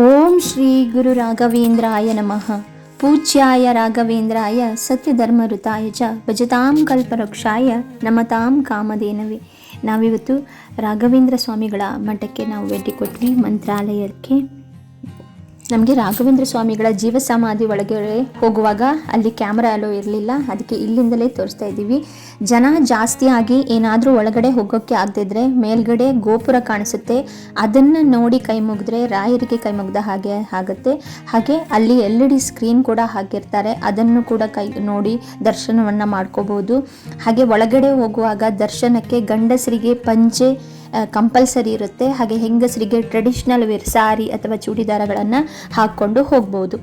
ಓಂ ಶ್ರೀ ಗುರು ರಾಘವೇಂದ್ರಾಯ ನಮಃ. ಪೂಜ್ಯಾಯ ರಾಘವೇಂದ್ರಾಯ ಸತ್ಯಧರ್ಮಋತಾಯ ಚ ಭಜತಾಂ ಕಲ್ಪವೃಕ್ಷಾಯ ನಮತಾಂ ಕಾಮಧೇನವೇ. ನಾವಿವತ್ತು ರಾಘವೇಂದ್ರ ಸ್ವಾಮಿಗಳ ಮಠಕ್ಕೆ ನಾವು ಭೇಟಿ ಕೊಟ್ವಿ, ಮಂತ್ರಾಲಯಕ್ಕೆ. ನಮಗೆ ರಾಘವೇಂದ್ರ ಸ್ವಾಮಿಗಳ ಜೀವ ಸಮಾಧಿ ಒಳಗೆ ಹೋಗುವಾಗ ಅಲ್ಲಿ ಕ್ಯಾಮ್ರಾ ಅಲೋ ಇರಲಿಲ್ಲ. ಅದಕ್ಕೆ ಇಲ್ಲಿಂದಲೇ ತೋರಿಸ್ತಾ ಇದ್ದೀವಿ. ಜನ ಜಾಸ್ತಿಯಾಗಿ ಏನಾದರೂ ಒಳಗಡೆ ಹೋಗೋಕ್ಕೆ ಆಗದಿದ್ರೆ ಮೇಲ್ಗಡೆ ಗೋಪುರ ಕಾಣಿಸುತ್ತೆ. ಅದನ್ನು ನೋಡಿ ಕೈ ಮುಗಿದ್ರೆ ರಾಯರಿಗೆ ಕೈ ಮುಗ್ದ ಹಾಗೆ ಆಗುತ್ತೆ. ಹಾಗೆ ಅಲ್ಲಿ ಎಲ್ ಇ ಡಿ ಸ್ಕ್ರೀನ್ ಕೂಡ ಹಾಕಿರ್ತಾರೆ. ಅದನ್ನು ಕೂಡ ಕೈ ನೋಡಿ ದರ್ಶನವನ್ನು ಮಾಡ್ಕೋಬೋದು. ಹಾಗೆ ಒಳಗಡೆ ಹೋಗುವಾಗ ದರ್ಶನಕ್ಕೆ ಗಂಡಸರಿಗೆ ಪಂಚೆ ಕಂಪಲ್ಸರಿ ಇರುತ್ತೆ. ಹಾಗೆ ಹೆಂಗಸರಿಗೆ ಟ್ರೆಡಿಷ್ನಲ್ ವೇರ್ ಸಾರಿ ಅಥವಾ ಚೂಡಿದಾರಗಳನ್ನು ಹಾಕ್ಕೊಂಡು ಹೋಗ್ಬೋದು.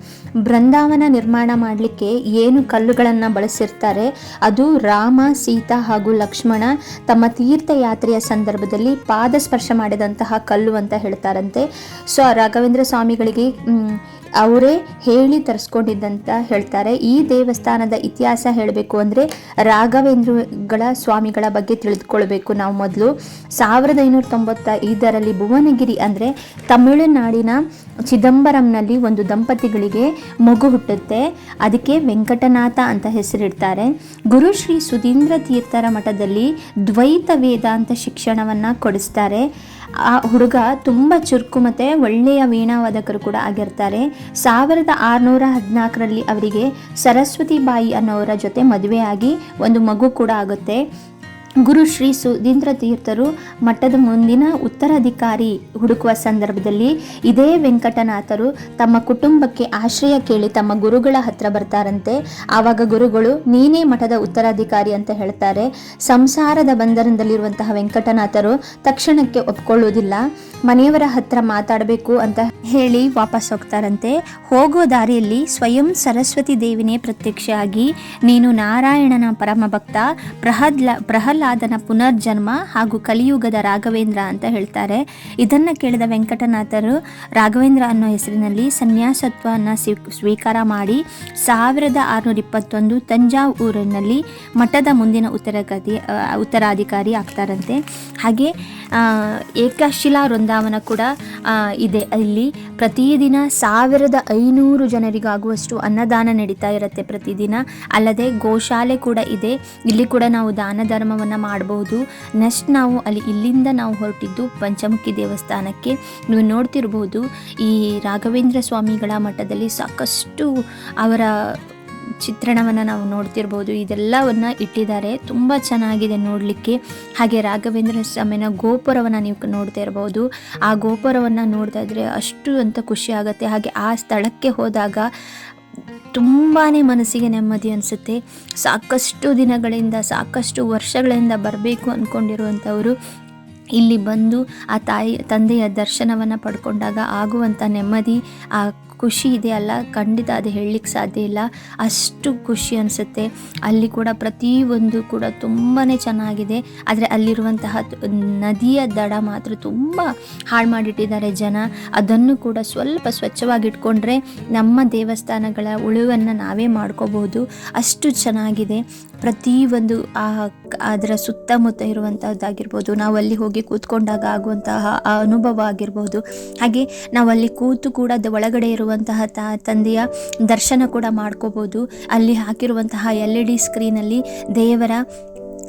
ಬೃಂದಾವನ ನಿರ್ಮಾಣ ಮಾಡಲಿಕ್ಕೆ ಏನು ಕಲ್ಲುಗಳನ್ನು ಬಳಸಿರ್ತಾರೆ? ಅದು ರಾಮ, ಸೀತಾ ಹಾಗೂ ಲಕ್ಷ್ಮಣ ತಮ್ಮ ತೀರ್ಥಯಾತ್ರೆಯ ಸಂದರ್ಭದಲ್ಲಿ ಪಾದ ಸ್ಪರ್ಶ ಮಾಡಿದಂತಹ ಕಲ್ಲು ಅಂತ ಹೇಳ್ತಾರಂತೆ. ಸೊ, ರಾಘವೇಂದ್ರ ಸ್ವಾಮಿಗಳಿಗೆ ಅವರೇ ಹೇಳಿ ತರಿಸ್ಕೊಂಡಿದ್ದಂತ ಹೇಳ್ತಾರೆ. ಈ ದೇವಸ್ಥಾನದ ಇತಿಹಾಸ ಹೇಳಬೇಕು ಅಂದರೆ ರಾಘವೇಂದ್ರಗಳ ಸ್ವಾಮಿಗಳ ಬಗ್ಗೆ ತಿಳಿದುಕೊಳ್ಬೇಕು ನಾವು ಮೊದಲು. ಸಾವಿರದ ಐನೂರ ತೊಂಬತ್ತ ಐದರಲ್ಲಿ ಭುವನಗಿರಿ ಅಂದರೆ ತಮಿಳುನಾಡಿನ ಚಿದಂಬರಂನಲ್ಲಿ ಒಂದು ದಂಪತಿಗಳಿಗೆ ಮಗು ಹುಟ್ಟುತ್ತೆ. ಅದಕ್ಕೆ ವೆಂಕಟನಾಥ ಅಂತ ಹೆಸರಿಡ್ತಾರೆ. ಗುರು ಶ್ರೀ ಸುಧೀಂದ್ರ ತೀರ್ಥರ ಮಠದಲ್ಲಿ ದ್ವೈತ ವೇದಾಂತ ಶಿಕ್ಷಣವನ್ನು ಕೊಡಿಸ್ತಾರೆ. ಆ ಹುಡುಗ ತುಂಬ ಚುರುಕು ಮತ್ತು ಒಳ್ಳೆಯ ವೀಣಾವಾದಕರು ಕೂಡ ಆಗಿರ್ತಾರೆ. ಸಾವಿರದ ಆರುನೂರ ಹದಿನಾಲ್ಕರಲ್ಲಿ ಅವರಿಗೆ ಸರಸ್ವತಿ ಬಾಯಿ ಅನ್ನೋರ ಜೊತೆ ಮದುವೆಯಾಗಿ ಒಂದು ಮಗು ಕೂಡ ಆಗುತ್ತೆ. ಗುರು ಶ್ರೀ ಸುಧೀಂದ್ರ ತೀರ್ಥರು ಮಠದ ಮುಂದಿನ ಉತ್ತರಾಧಿಕಾರಿ ಹುಡುಕುವ ಸಂದರ್ಭದಲ್ಲಿ ಇದೇ ವೆಂಕಟನಾಥರು ತಮ್ಮ ಕುಟುಂಬಕ್ಕೆ ಆಶ್ರಯ ಕೇಳಿ ತಮ್ಮ ಗುರುಗಳ ಹತ್ರ ಬರ್ತಾರಂತೆ. ಆವಾಗ ಗುರುಗಳು, ನೀನೇ ಮಠದ ಉತ್ತರಾಧಿಕಾರಿ ಅಂತ ಹೇಳ್ತಾರೆ. ಸಂಸಾರದ ಬಂಧನದಲ್ಲಿರುವಂತಹ ವೆಂಕಟನಾಥರು ತಕ್ಷಣಕ್ಕೆ ಒಪ್ಕೊಳ್ಳೋದಿಲ್ಲ. ಮನೆಯವರ ಹತ್ರ ಮಾತಾಡಬೇಕು ಅಂತ ಹೇಳಿ ವಾಪಸ್ ಹೋಗ್ತಾರಂತೆ. ಹೋಗೋ ದಾರಿಯಲ್ಲಿ ಸ್ವಯಂ ಸರಸ್ವತಿ ದೇವಿನೇ ಪ್ರತ್ಯಕ್ಷ ನೀನು ನಾರಾಯಣನ ಪರಮ ಭಕ್ತ ಪ್ರಹ್ಲಾದನ ಪುನರ್ಜನ್ಮ ಹಾಗೂ ಕಲಿಯುಗದ ರಾಘವೇಂದ್ರ ಅಂತ ಹೇಳ್ತಾರೆ. ಇದನ್ನು ಕೇಳಿದ ವೆಂಕಟನಾಥರು, ರಾಘವೇಂದ್ರ ಅನ್ನೋ ಹೆಸರಿನಲ್ಲಿ ಸನ್ಯಾಸತ್ವವನ್ನು ಸ್ವೀ- ಸ್ವೀಕಾರ ಮಾಡಿ ಸಾವಿರದ ಆರುನೂರ ಇಪ್ಪತ್ತೊಂದು ತಂಜಾವೂರಿನಲ್ಲಿ ಮಠದ ಮುಂದಿನ ಉತ್ತರಗತಿ ಉತ್ತರಾಧಿಕಾರಿ ಆಗ್ತಾರಂತೆ. ಹಾಗೆ ಏಕಶಿಲಾ ವೃಂದಾವನ ಕೂಡ ಇದೆ. ಇಲ್ಲಿ ಪ್ರತಿದಿನ ಸಾವಿರದ ಐನೂರು ಜನರಿಗಾಗುವಷ್ಟು ಅನ್ನದಾನ ನಡೀತಾ ಇರುತ್ತೆ ಪ್ರತಿದಿನ. ಅಲ್ಲದೆ ಗೋಶಾಲೆ ಕೂಡ ಇದೆ. ಇಲ್ಲಿ ಕೂಡ ನಾವು ದಾನ ಮಾಡಬಹುದು ನೆಕ್ಸ್ಟ್ ನಾವು ಅಲ್ಲಿ ಇಲ್ಲಿಂದ ನಾವು ಹೊರಟಿದ್ದು ಪಂಚಮುಖಿ ದೇವಸ್ಥಾನಕ್ಕೆ. ನೀವು ನೋಡ್ತಿರ್ಬೋದು, ಈ ರಾಘವೇಂದ್ರ ಸ್ವಾಮಿಗಳ ಮಠದಲ್ಲಿ ಸಾಕಷ್ಟು ಅವರ ಚಿತ್ರಣವನ್ನು ನಾವು ನೋಡ್ತಿರ್ಬೋದು. ಇದೆಲ್ಲವನ್ನು ಇಟ್ಟಿದ್ದಾರೆ. ತುಂಬ ಚೆನ್ನಾಗಿದೆ ನೋಡಲಿಕ್ಕೆ. ಹಾಗೆ ರಾಘವೇಂದ್ರ ಸ್ವಾಮಿನ ಗೋಪುರವನ್ನು ನೀವು ನೋಡ್ತಾ ಇರ್ಬೋದು ಆ ಗೋಪುರವನ್ನು ನೋಡ್ತಾ ಇದ್ರೆ ಅಷ್ಟು ಅಂತ ಖುಷಿ ಆಗುತ್ತೆ. ಹಾಗೆ ಆ ಸ್ಥಳಕ್ಕೆ ಹೋದಾಗ ತುಂಬಾ ಮನಸ್ಸಿಗೆ ನೆಮ್ಮದಿ ಅನಿಸುತ್ತೆ. ಸಾಕಷ್ಟು ದಿನಗಳಿಂದ, ಸಾಕಷ್ಟು ವರ್ಷಗಳಿಂದ ಬರಬೇಕು ಅಂದ್ಕೊಂಡಿರುವಂಥವರು ಇಲ್ಲಿ ಬಂದು ಆ ತಾಯಿ, ತಂದೆಯ ದರ್ಶನವನ್ನು ಪಡ್ಕೊಂಡಾಗ ಆಗುವಂಥ ನೆಮ್ಮದಿ, ಆ ಖುಷಿ ಇದೆ ಅಲ್ಲ? ಖಂಡಿತ ಅದು ಹೇಳಲಿಕ್ಕೆ ಸಾಧ್ಯ ಇಲ್ಲ. ಅಷ್ಟು ಖುಷಿ ಅನಿಸುತ್ತೆ. ಅಲ್ಲಿ ಕೂಡ ಪ್ರತಿಯೊಂದು ಕೂಡ ತುಂಬಾ ಚೆನ್ನಾಗಿದೆ. ಆದರೆ ಅಲ್ಲಿರುವಂತಹ ನದಿಯ ದಡ ಮಾತ್ರ ತುಂಬ ಹಾಳು ಮಾಡಿಟ್ಟಿದ್ದಾರೆ ಜನ. ಅದನ್ನು ಕೂಡ ಸ್ವಲ್ಪ ಸ್ವಚ್ಛವಾಗಿಟ್ಕೊಂಡ್ರೆ ನಮ್ಮ ದೇವಸ್ಥಾನಗಳ ಉಳುವನ್ನು ನಾವೇ ಮಾಡ್ಕೋಬಹುದು. ಅಷ್ಟು ಚೆನ್ನಾಗಿದೆ. ಪ್ರತಿಯೊಂದು ಆ ಅದರ ಸುತ್ತಮುತ್ತ ಇರುವಂಥದ್ದಾಗಿರ್ಬೋದು ನಾವು ಅಲ್ಲಿ ಹೋಗಿ ಕೂತ್ಕೊಂಡಾಗ ಆಗುವಂತಹ ಆ ಅನುಭವ ಆಗಿರ್ಬೋದು. ಹಾಗೆ ನಾವು ಅಲ್ಲಿ ಕೂತು ಕೂಡ ಒಳಗಡೆ ಒಳಗಡೆ ಇರುವಂತಹ ತಾ ತಂದೆಯ ದರ್ಶನ ಕೂಡ ಮಾಡ್ಕೋಬೋದು. ಅಲ್ಲಿ ಹಾಕಿರುವಂತಹ ಎಲ್ ಇ ಡಿ ಸ್ಕ್ರೀನಲ್ಲಿ ದೇವರ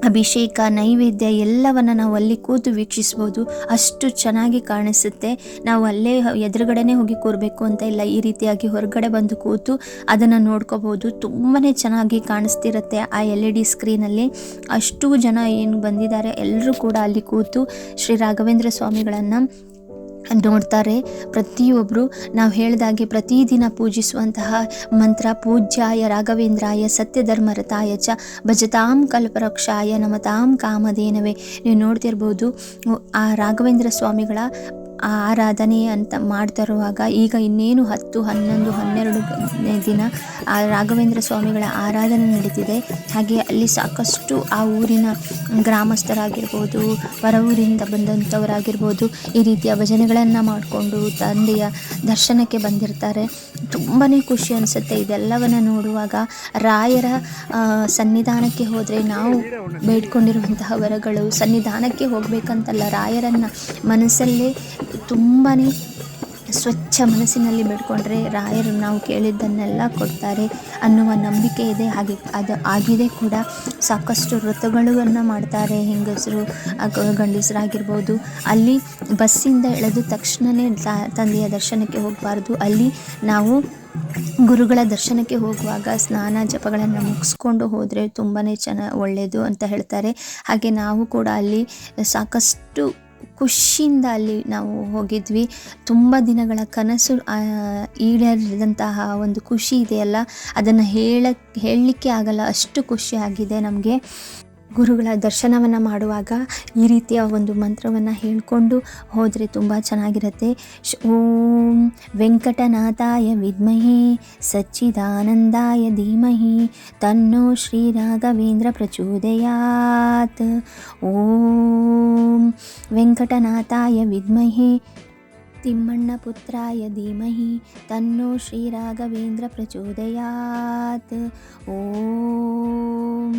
ಅಭಿಷೇಕ, ನೈವೇದ್ಯ ಎಲ್ಲವನ್ನು ನಾವು ಅಲ್ಲಿ ಕೂತು ವೀಕ್ಷಿಸ್ಬೋದು. ಅಷ್ಟು ಚೆನ್ನಾಗಿ ಕಾಣಿಸುತ್ತೆ. ನಾವು ಅಲ್ಲೇ ಎದುರುಗಡೆನೇ ಹೋಗಿ ಕೂರಬೇಕು ಅಂತ ಇಲ್ಲ, ಈ ರೀತಿಯಾಗಿ ಹೊರಗಡೆ ಬಂದು ಕೂತು ಅದನ್ನು ನೋಡ್ಕೋಬೋದು. ತುಂಬಾ ಚೆನ್ನಾಗಿ ಕಾಣಿಸ್ತಿರುತ್ತೆ ಆ ಎಲ್ ಇ ಡಿ ಸ್ಕ್ರೀನಲ್ಲಿ. ಅಷ್ಟು ಜನ ಏನು ಬಂದಿದ್ದಾರೆ ಎಲ್ಲರೂ ಕೂಡ ಅಲ್ಲಿ ಕೂತು ಶ್ರೀ ರಾಘವೇಂದ್ರ ಸ್ವಾಮಿಗಳನ್ನು ನೋಡ್ತಾರೆ ಪ್ರತಿಯೊಬ್ಬರು ನಾವು ಹೇಳಿದಾಗೆ ಪ್ರತಿದಿನ ಪೂಜಿಸುವಂತಹ ಮಂತ್ರ, ಪೂಜ್ಯಾಯ ರಾಘವೇಂದ್ರಾಯ ಸತ್ಯಧರ್ಮರತಾಯ ಚ ಭಜತಾಂ ಕಲ್ಪರಕ್ಷಾಯ ನಮತಾಂ ಕಾಮಧೇನವೇ. ನೀವು ನೋಡ್ತಿರ್ಬೋದು, ಆ ರಾಘವೇಂದ್ರ ಸ್ವಾಮಿಗಳ ಆ ಆರಾಧನೆ ಅಂತ ಮಾಡ್ತಿರುವಾಗ ಈಗ ಇನ್ನೇನು ಹತ್ತು, ಹನ್ನೊಂದು, ಹನ್ನೆರಡು ದಿನ ಆ ರಾಘವೇಂದ್ರ ಸ್ವಾಮಿಗಳ ಆರಾಧನೆ ನಡೀತಿದೆ. ಹಾಗೆ ಅಲ್ಲಿ ಸಾಕಷ್ಟು ಆ ಊರಿನ ಗ್ರಾಮಸ್ಥರಾಗಿರ್ಬೋದು ಹೊರ ಊರಿಂದ ಬಂದಂಥವರಾಗಿರ್ಬೋದು ಈ ರೀತಿಯ ಭಜನೆಗಳನ್ನು ಮಾಡಿಕೊಂಡು ತಂದೆಯ ದರ್ಶನಕ್ಕೆ ಬಂದಿರ್ತಾರೆ. ತುಂಬಾ ಖುಷಿ ಅನಿಸುತ್ತೆ ಇದೆಲ್ಲವನ್ನು ನೋಡುವಾಗ. ರಾಯರ ಸನ್ನಿಧಾನಕ್ಕೆ ಹೋದರೆ ನಾವು ಬೇಡ್ಕೊಂಡಿರುವಂತಹ ವರಗಳು, ಸನ್ನಿಧಾನಕ್ಕೆ ಹೋಗಬೇಕಂತಲ್ಲ ರಾಯರನ್ನು ಮನಸ್ಸಲ್ಲೇ ತುಂಬಾ ಸ್ವಚ್ಛ ಮನಸ್ಸಿನಲ್ಲಿ ಬೇಡಿಕೊಂಡ್ರೆ ರಾಯರು ನಾವು ಕೇಳಿದ್ದನ್ನೆಲ್ಲ ಕೊಡ್ತಾರೆ ಅನ್ನುವ ನಂಬಿಕೆ ಇದೆ. ಹಾಗೆ ಅದು ಆಗಿದೆ ಕೂಡ. ಸಾಕಷ್ಟು ವ್ರತಗಳನ್ನು ಮಾಡ್ತಾರೆ ಹೆಂಗಸರು ಗಂಡಸರಾಗಿರ್ಬೋದು. ಅಲ್ಲಿ ಬಸ್ಸಿಂದ ಇಳಿದ ತಕ್ಷಣವೇ ತಂದೆಯ ದರ್ಶನಕ್ಕೆ ಹೋಗಬಾರ್ದು. ಅಲ್ಲಿ ನಾವು ಗುರುಗಳ ದರ್ಶನಕ್ಕೆ ಹೋಗುವಾಗ ಸ್ನಾನ ಜಪಗಳನ್ನು ಮುಗಿಸ್ಕೊಂಡು ಹೋದರೆ ತುಂಬಾ ಚೆನ್ನ ಒಳ್ಳೆಯದು ಅಂತ ಹೇಳ್ತಾರೆ. ಹಾಗೆ ನಾವು ಕೂಡ ಅಲ್ಲಿ ಸಾಕಷ್ಟು ಖುಷಿಯಿಂದ ಅಲ್ಲಿ ನಾವು ಹೋಗಿದ್ವಿ. ತುಂಬ ದಿನಗಳ ಕನಸು ಈಡೇರಿದಂತಹ ಒಂದು ಖುಷಿ ಇದೆಯಲ್ಲ? ಅದನ್ನು ಹೇಳ, ಹೇಳಲಿಕ್ಕೆ ಆಗಲ್ಲ, ಅಷ್ಟು ಖುಷಿಯಾಗಿದೆ ನಮಗೆ. ಗುರುಗಳ ದರ್ಶನವನ್ನು ಮಾಡುವಾಗ ಈ ರೀತಿಯ ಒಂದು ಮಂತ್ರವನ್ನು ಹೇಳಿಕೊಂಡು ಹೋದರೆ ತುಂಬ ಚೆನ್ನಾಗಿರುತ್ತೆ. ಓಂ ವೆಂಕಟನಾಥಾಯ ವಿದ್ಮಹಿ, ಸಚ್ಚಿದಾನಂದಾಯ ಧೀಮಹಿ, ತನ್ನೋ ಶ್ರೀ ರಾಘವೇಂದ್ರ ಪ್ರಚೋದಯಾತ್. ಓಂ वेङ्कटनाथाय विद्महे तिम्मण्णपुत्राय धीमहि तन्नो श्रीराघवेन्द्रप्रचोदयात्। ॐ।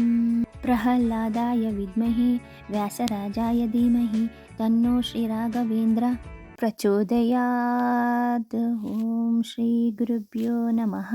प्रह्लादाय विद्महे व्यासराजाय धीमहि तन्नो श्रीराघवेन्द्र प्रचोदयात् ॐ श्रीगुरुभ्यो नमः।